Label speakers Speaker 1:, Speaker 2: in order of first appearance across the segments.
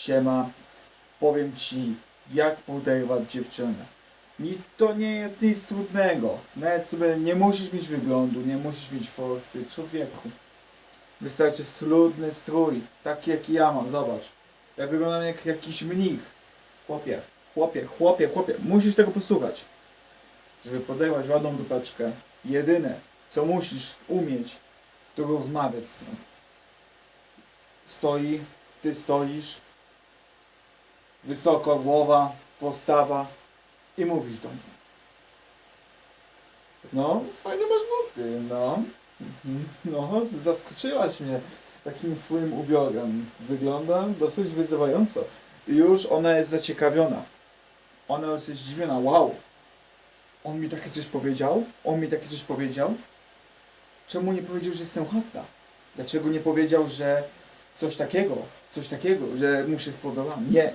Speaker 1: siema, powiem ci, jak poderwać dziewczynę. To nie jest nic trudnego. Nawet sobie nie musisz mieć wyglądu, nie musisz mieć forsy, człowieku. Wystarczy sludny strój, taki jaki ja mam, zobacz. Ja wyglądam jak jakiś mnich. Chłopie, chłopie, chłopie, chłopie, musisz tego posłuchać. Żeby poderwać ładną dupeczkę, jedyne, co musisz umieć, to rozmawiać z nią. Stoi, ty stoisz, wysoko głowa, postawa i mówisz do mnie. No, fajne masz buty, no. No, zaskoczyłaś mnie takim swoim ubiorem. Wygląda dosyć wyzywająco. I już ona jest zaciekawiona. Ona już jest zdziwiona. Wow! On mi takie coś powiedział? On mi takie coś powiedział? Czemu nie powiedział, że jestem ładna? Dlaczego nie powiedział, że coś takiego, coś takiego, że mu się spodobam? Nie.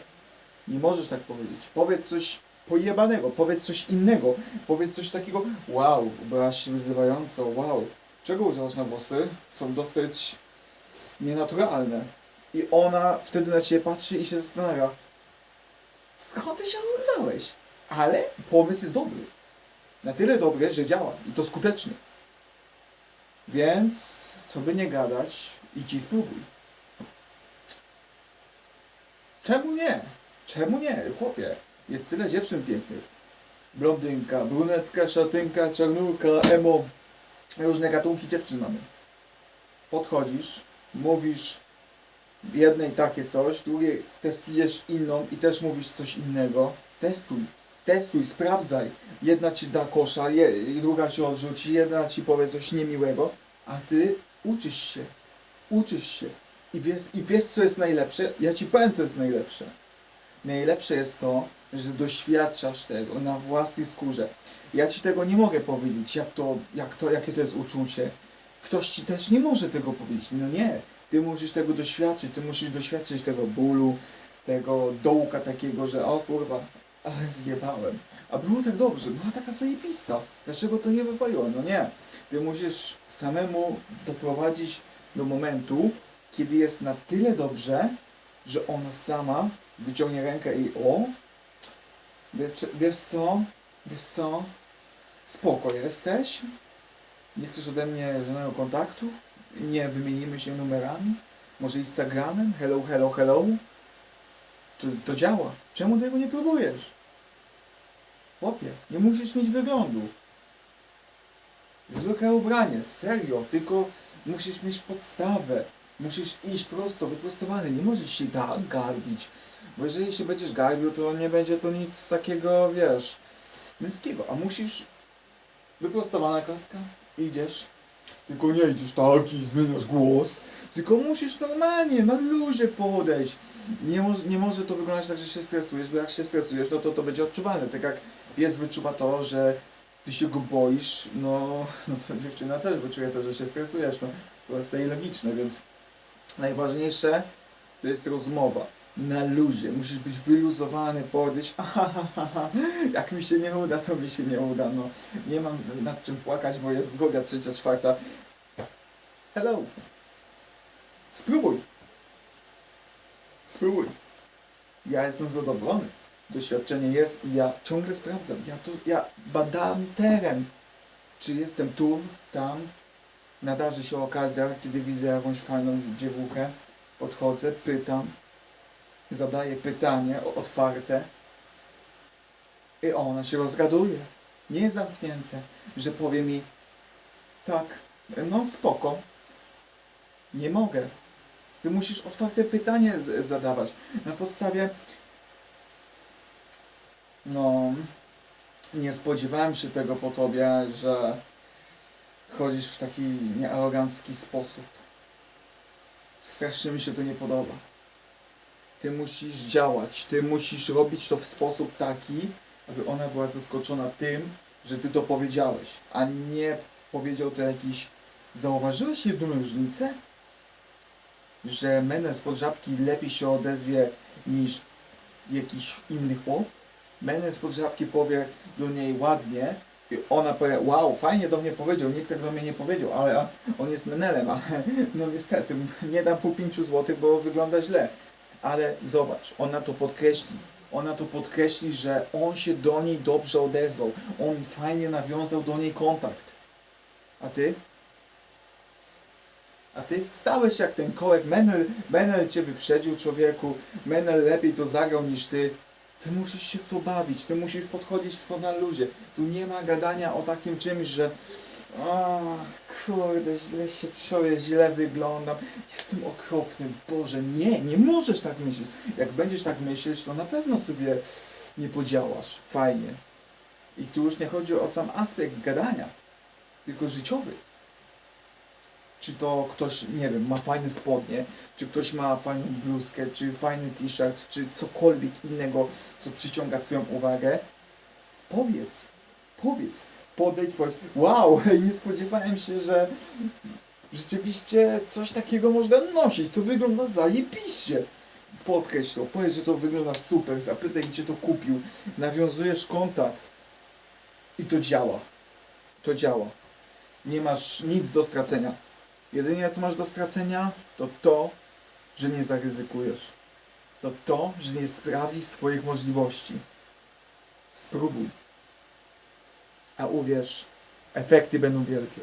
Speaker 1: Nie możesz tak powiedzieć. Powiedz coś pojebanego, powiedz coś innego, powiedz coś takiego, wow, ubrałaś się wyzywająco, wow. Czego używasz na włosy? Są dosyć nienaturalne. I ona wtedy na ciebie patrzy i się zastanawia, skąd ty się urwałeś? Ale pomysł jest dobry. Na tyle dobry, że działa i to skutecznie. Więc, co by nie gadać, i spróbuj. Czemu nie? Czemu nie, chłopie? Jest tyle dziewczyn pięknych. Blondynka, brunetka, szatynka, czarnulka, emo. Różne gatunki dziewczyn mamy. Podchodzisz, mówisz jednej takie coś, drugiej testujesz inną i też mówisz coś innego. Testuj, testuj, sprawdzaj. Jedna ci da kosza, je, druga ci odrzuci, jedna ci powie coś niemiłego, a ty uczysz się. Uczysz się. I wiesz, I wiesz, co jest najlepsze? Ja ci powiem, co jest najlepsze. Najlepsze jest to, że doświadczasz tego na własnej skórze. Ja ci tego nie mogę powiedzieć, jak to, jak to, jakie to jest uczucie. Ktoś ci też nie może tego powiedzieć. No nie, ty musisz tego doświadczyć, ty musisz doświadczyć tego bólu, tego dołka takiego, że o kurwa, ale zjebałem. A było tak dobrze, była taka zajebista. Dlaczego to nie wypaliło? No nie. Ty musisz samemu doprowadzić do momentu, kiedy jest na tyle dobrze, że ona sama wyciągnie rękę i o, wiesz, co, wiesz co, spoko jesteś, nie chcesz ode mnie żadnego kontaktu, nie wymienimy się numerami, może Instagramem, hello, hello, hello, to, to działa. Czemu tego nie próbujesz? Chłopie, nie musisz mieć wyglądu. Zwykłe ubranie, serio, tylko musisz mieć podstawę. Musisz iść prosto, wyprostowany, nie możesz się tak garbić. Bo jeżeli się będziesz garbił, to nie będzie to nic takiego, wiesz, męskiego. A musisz wyprostowana klatka, idziesz. Tylko nie idziesz tak i zmieniasz głos, tylko musisz normalnie, na luzie podejść. Nie, może nie może to wyglądać tak, że się stresujesz, bo jak się stresujesz, no to to będzie odczuwalne. Tak jak pies wyczuwa to, że ty się go boisz, no, no to dziewczyna też wyczuje to, że się stresujesz. No, to jest logiczne, więc najważniejsze to jest rozmowa. Na luzie, musisz być wyluzowany, podejść. Jak mi się nie uda, to mi się nie uda. No, nie mam nad czym płakać, bo jest droga trzecia, czwarta. Hello. Spróbuj. Spróbuj. Ja jestem zadowolony. Doświadczenie jest i ja ciągle sprawdzam. Ja to, ja badam teren. Czy jestem tu, tam. Nadarzy się okazja, kiedy widzę jakąś fajną dziewuchę. Podchodzę, pytam. Zadaję pytanie otwarte. I ona się rozgaduje. Nie zamknięte, że powie mi tak, no spoko. Nie mogę. Ty musisz otwarte pytanie zadawać. Na podstawie. No. Nie spodziewałem się tego po tobie, że chodzisz w taki niearogancki sposób. Strasznie mi się to nie podoba. Ty musisz działać, ty musisz robić to w sposób taki, aby ona była zaskoczona tym, że ty to powiedziałeś, a nie powiedział to jakiś. Zauważyłeś jedną różnicę? Że menel spod żabki lepiej się odezwie niż jakiś inny chłop? Menel spod żabki powie do niej ładnie i ona powie, wow, fajnie do mnie powiedział, nikt tego do mnie nie powiedział, ale on jest menelem, ale no niestety, nie dam po 5 złotych, bo wygląda źle. Ale zobacz, ona to podkreśli. Ona to podkreśli, że on się do niej dobrze odezwał. On fajnie nawiązał do niej kontakt. A ty? A ty stałeś jak ten kołek. Menel, Menel cię wyprzedził, człowieku. Menel lepiej to zagrał niż ty. Ty musisz się w to bawić, ty musisz podchodzić w to na luzie. Tu nie ma gadania o takim czymś, że o, kurde, źle się czuję, źle wyglądam, jestem okropny, Boże, nie, nie możesz tak myśleć. Jak będziesz tak myśleć, to na pewno sobie nie podziałasz fajnie. I tu już nie chodzi o sam aspekt gadania, tylko życiowy. Czy to ktoś, nie wiem, ma fajne spodnie, czy ktoś ma fajną bluzkę, czy fajny t-shirt, czy cokolwiek innego, co przyciąga Twoją uwagę, powiedz, powiedz, podejdź, powiedz, wow, nie spodziewałem się, że rzeczywiście coś takiego można nosić, to wygląda zajebiście. Podkreśl to, powiedz, że to wygląda super, zapytaj, gdzie to kupił, nawiązujesz kontakt i to działa. To działa. Nie masz nic do stracenia. Jedynie co masz do stracenia, to to, że nie zaryzykujesz. To to, że nie sprawdzisz swoich możliwości. Spróbuj. A uwierz, efekty będą wielkie.